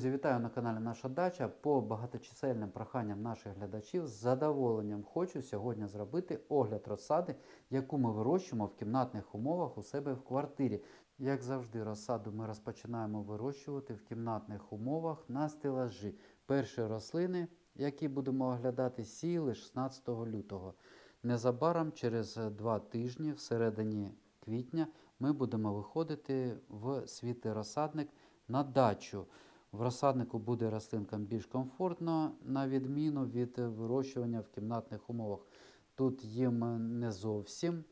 Друзі, вітаю на каналі Наша Дача. По багаточисельним проханням наших глядачів з задоволенням хочу сьогодні зробити огляд розсади, яку ми вирощуємо в кімнатних умовах у себе в квартирі. Як завжди, розсаду ми розпочинаємо вирощувати в кімнатних умовах на стелажі. Перші рослини, які будемо оглядати, сіяли 16 лютого. Незабаром, через два тижні, всередині квітня, ми будемо виходити в світлий розсадник на дачу. В розсаднику буде рослинкам більш комфортно, на відміну від вирощування в кімнатних умовах. Тут їм не зовсім,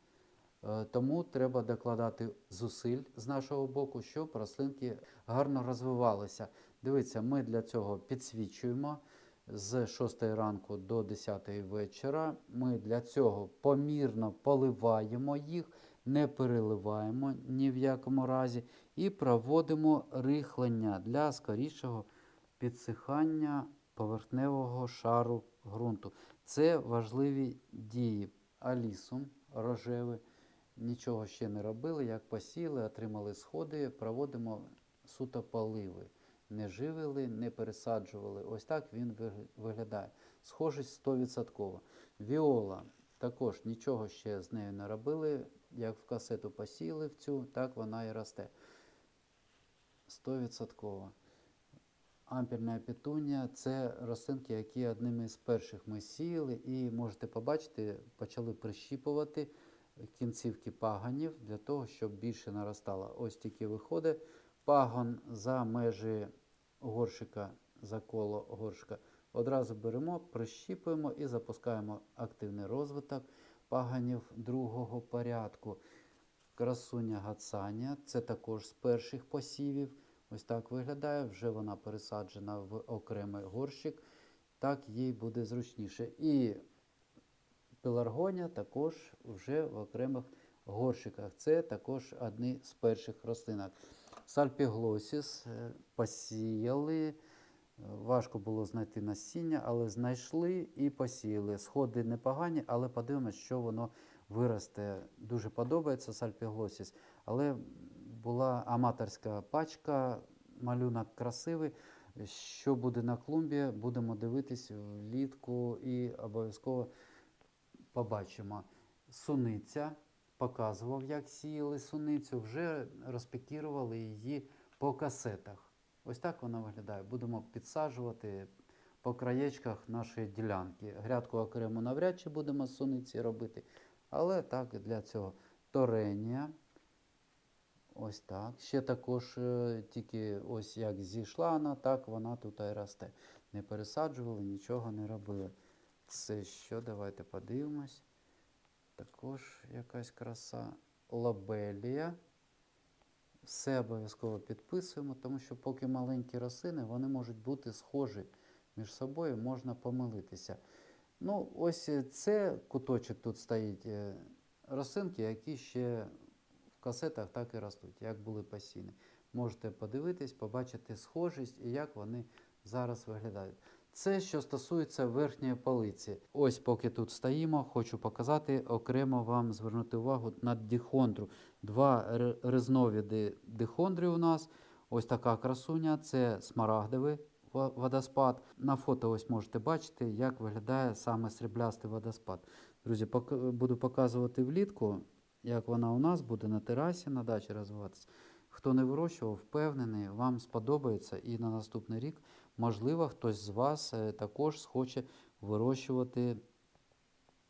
е, тому треба докладати зусиль з нашого боку, щоб рослинки гарно розвивалися. Дивіться, ми для цього підсвічуємо з 6 ранку до 10 вечора. Ми для цього помірно поливаємо їх, не переливаємо ні в якому разі, і проводимо рихлення для скорішого підсихання поверхневого шару ґрунту. Це важливі дії. Алісум рожевий. Нічого ще не робили, як посіли, отримали сходи, проводимо суто поливи. Не живили, не пересаджували. Ось так він виглядає. Схожість 100%. Віола також нічого ще з нею не робили. Як в касету посіяли в цю, так вона і росте. 100%. Ампільна петунія це рослинки, які одними з перших ми сіяли, і можете побачити, почали прищіпувати кінцівки паганів для того, щоб більше наростало. Ось тільки виходить пагон за межі горшика, за коло горшика. Одразу беремо, прищіпуємо і запускаємо активний розвиток паганів другого порядку. Красуня гацання це також з перших посівів. Ось так виглядає. Вже вона пересаджена в окремий горщик. Так їй буде зручніше. І пеларгонія також вже в окремих горщиках. Це також одні з перших рослинок. Сальпіглосіс е, посіяли. Е, Важко було знайти насіння, але знайшли і посіяли. Сходи непогані, але подивимось, що воно виросте. Дуже подобається сальпіглосіс. Але була аматорська пачка, малюнок красивий. Що буде на клумбі, будемо дивитись влітку і обов'язково побачимо. Суниця показував, як сіяли суницю, вже розпікірували її по касетах. Ось так вона виглядає. Будемо підсаджувати по краєчках нашої ділянки. Грядку окремо навряд чи будемо суниці робити, але так для цього торенія. Ось так. Ще також е, тільки ось як зійшла вона, так вона тут і росте. Не пересаджували, нічого не робили. Це що? Давайте подивимось. Також якась краса. Лабелія. Все обов'язково підписуємо, тому що поки маленькі рослини, вони можуть бути схожі між собою, можна помилитися. Ну, ось е, це куточок тут стоїть. е, Рослинки, які ще в касетах так і ростуть, як були посіяні. Можете подивитись, побачити схожість і як вони зараз виглядають. Це що стосується верхньої полиці. Ось поки тут стоїмо, хочу показати окремо вам звернути увагу на дихондру. Два р- різновиди дихондри у нас. Ось така красуня, це смарагдовий водоспад. На фото ось можете бачити, як виглядає саме сріблястий водоспад. Друзі, пок- буду показувати влітку, як вона у нас буде на терасі на дачі розвиватися. Хто не вирощував, впевнений, вам сподобається і на наступний рік, можливо, хтось з вас е, також схоче вирощувати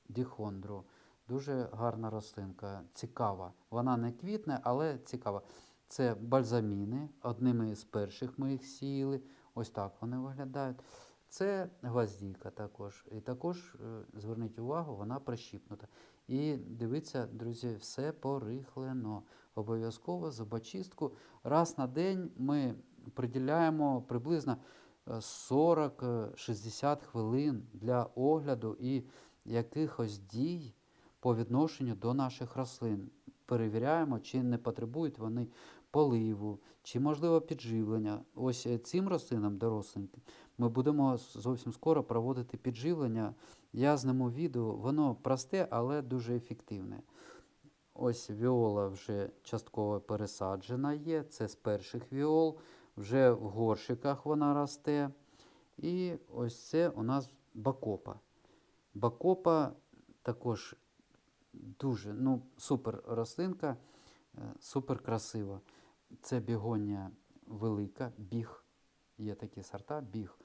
діхондру. Дуже гарна рослинка, цікава. Вона не квітне, але цікава. Це бальзаміни, одними з перших ми їх сіяли. Ось так вони виглядають. Це гвоздійка також. І також, е, зверніть увагу, вона прищіпнута. І дивіться, друзі, все порихлено. Обов'язково зубочистку. Раз на день ми приділяємо приблизно е, 40-60 хвилин для огляду і якихось дій по відношенню до наших рослин. Перевіряємо, чи не потребують вони поливу, чи можливо підживлення. Ось е, цим рослинам доросленьким ми будемо зовсім скоро проводити підживлення. Я зніму відео, воно просте, але дуже ефективне. Ось віола вже частково пересаджена є. Це з перших віол. Вже в горщиках вона росте. І ось це у нас бакопа. Бакопа також дуже ну, супер рослинка, е, супер красива. Це бігоння велика, біг. Є такі сорта, біг,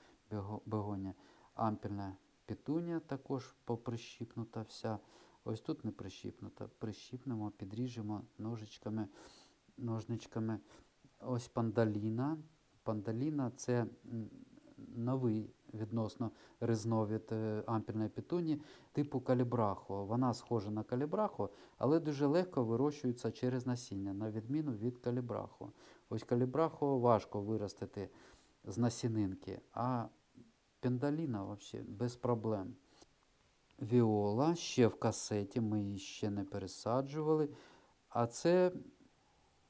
бігоння. Ампельна петуня також поприщіпнута вся. Ось тут не прищіпнута. Прищіпнемо, підріжемо ножичками, ножничками. Ось пандаліна. Пандаліна це новий відносно різновид е, ампельної петунії типу калібрахо. Вона схожа на калібрахо, але дуже легко вирощується через насіння, на відміну від калібрахо. Ось калібрахо важко виростити з насінинки, а пендаліна взагалі без проблем. Віола ще в касеті, ми її ще не пересаджували. А це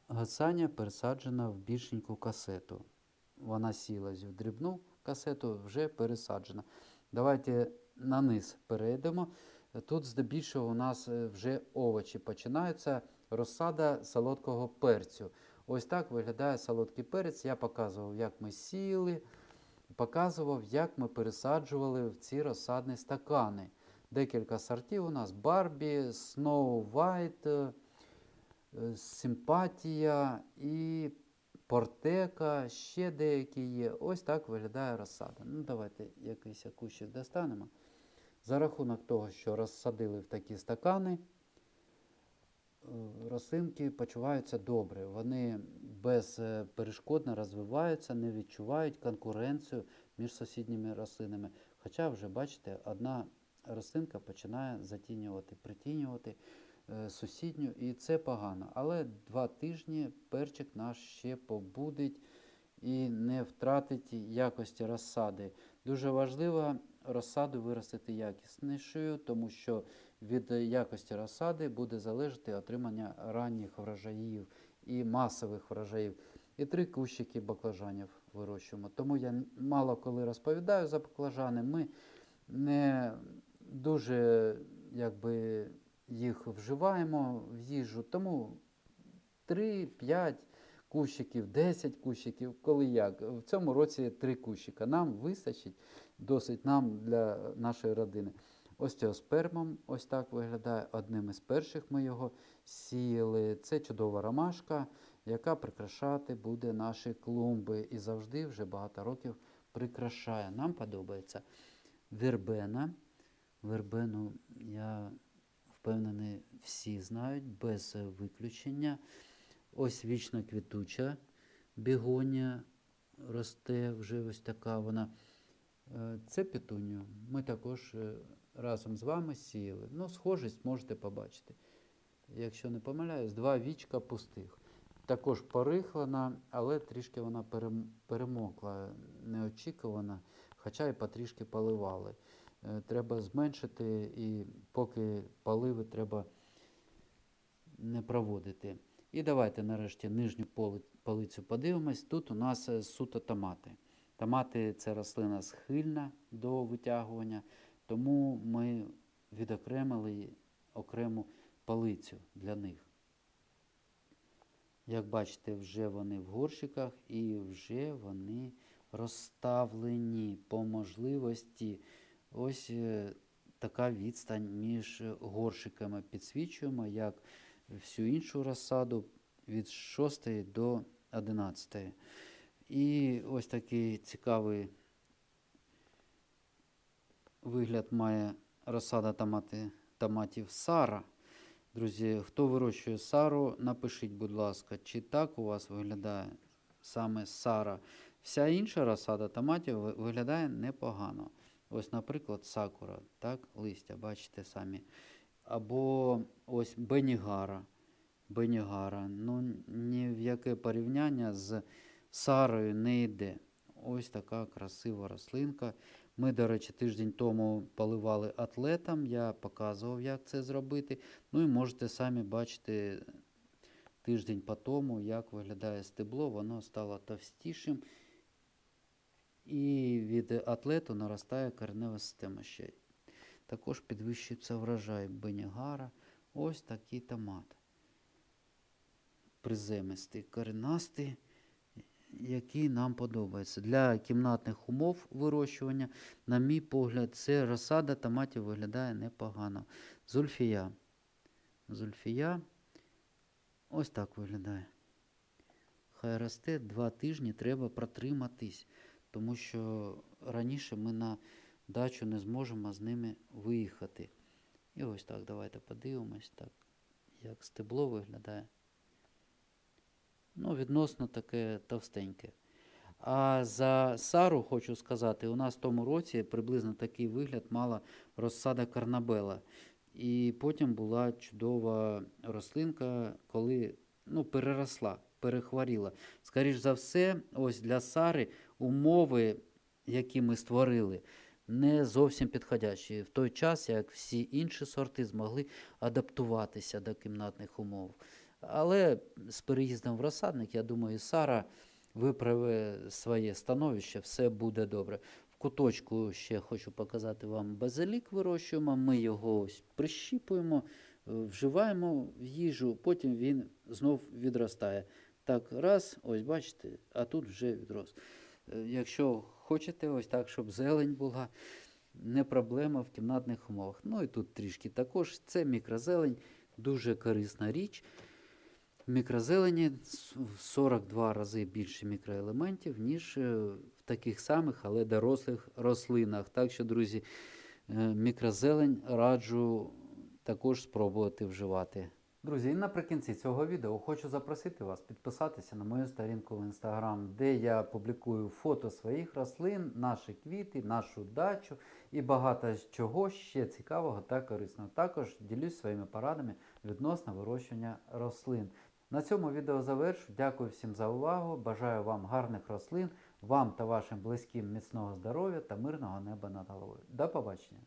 гасання пересаджена в більшеньку касету. Вона сілась в дрібну касету, вже пересаджена. Давайте на низ перейдемо. Тут здебільшого у нас е, вже овочі починаються. Розсада солодкого перцю. Ось так виглядає солодкий перець. Я показував, як ми сіли, показував, як ми пересаджували в ці розсадні стакани. Декілька сортів у нас Барбі, White, е, е, Симпатія і Портека, ще деякі є. Ось так виглядає розсада. Ну, давайте якийсь кущик достанемо. За рахунок того, що розсадили в такі стакани, е, рослинки почуваються добре. Вони безперешкодно розвиваються, не відчувають конкуренцію між сусідніми рослинами. Хоча вже, бачите, одна рослинка починає затінювати, притінювати е, сусідню, і це погано. Але два тижні перчик наш ще побудить і не втратить якості розсади. Дуже важливо розсаду виростити якіснішою, тому що від якості розсади буде залежати отримання ранніх врожаїв і масових врожаїв. І три кущики баклажанів вирощуємо. Тому я мало коли розповідаю за баклажани. Ми не дуже якби, їх вживаємо в їжу, тому 3-5 кущиків, 10 кущиків, коли як. В цьому році 3 кущика. Нам вистачить досить нам для нашої родини. Ось цього спермом ось так виглядає. Одним із перших ми його сіяли. Це чудова ромашка, яка прикрашати буде наші клумби. І завжди вже багато років прикрашає. Нам подобається вербена. Вербену, я впевнений, всі знають, без виключення. Ось вічно квітуча бігонія росте, вже ось така вона. Е, Це петунію. Ми також е, разом з вами сіяли. Ну, схожість можете побачити. Якщо не помиляюсь, два вічка пустих. Також порихлена, але трішки вона перемокла, неочікувана, хоча і потрішки поливали. Е, Треба зменшити, і поки поливи треба не проводити. І давайте нарешті нижню поли- полицю подивимось. Тут у нас е, суто томати. Томати це рослина схильна до витягування, тому ми відокремили окрему полицю для них. Як бачите, вже вони в горщиках і вже вони розставлені по можливості. Ось е, така відстань між горщиками підсвічуємо, як всю іншу розсаду від 6 до 11. І ось такий цікавий вигляд має розсада томати, томатів Сара. Друзі, хто вирощує Сару, напишіть, будь ласка, чи так у вас виглядає саме Сара. Вся інша розсада томатів виглядає непогано. Ось, наприклад, сакура, так, листя, бачите самі. Або ось Бенігара. Бенігара. Ну, ні в яке порівняння з Сарою не йде. Ось така красива рослинка. Ми, до речі, тиждень тому поливали атлетом. Я показував, як це зробити. Ну і можете самі бачити тиждень по тому, як виглядає стебло. Воно стало товстішим. І від атлету наростає коренева система ще. Також підвищується врожай бенігара. Ось такий томат. Приземистий, коренастий, який нам подобається. Для кімнатних умов вирощування, на мій погляд, це розсада томатів виглядає непогано. Зульфія. Зульфія. Ось так виглядає. Хай росте два тижні, треба протриматись, тому що раніше ми на дачу не зможемо з ними виїхати. І ось так, давайте подивимось, так, як стебло виглядає. Ну, відносно таке товстеньке. А за Сару хочу сказати, у нас в тому році приблизно такий вигляд мала розсада Карнабела. І потім була чудова рослинка, коли ну, переросла, перехворіла. Скоріш за все, ось для Сари умови, які ми створили, не зовсім підходящі. В той час, як всі інші сорти змогли адаптуватися до кімнатних умов. Але з переїздом в розсадник, я думаю, Сара виправить своє становище, все буде добре. В куточку ще хочу показати вам базилік вирощуємо. Ми його ось прищіпуємо, е, вживаємо в їжу, потім він знов відростає. Так, раз, ось бачите, а тут вже відрос. Е, Якщо хочете, ось так, щоб зелень була, не проблема в кімнатних умовах. Ну і тут трішки також. Це мікрозелень, дуже корисна річ. В мікрозелені в 42 рази більше мікроелементів, ніж е, в таких самих, але дорослих рослинах. Так що, друзі, е, мікрозелень раджу також спробувати вживати. Друзі, і наприкінці цього відео хочу запросити вас підписатися на мою сторінку в інстаграм, де я публікую фото своїх рослин, наші квіти, нашу дачу і багато чого ще цікавого та корисного. Також ділюсь своїми порадами відносно вирощування рослин. На цьому відео завершу. Дякую всім за увагу. Бажаю вам гарних рослин, вам та вашим близьким міцного здоров'я та мирного неба над головою. До побачення!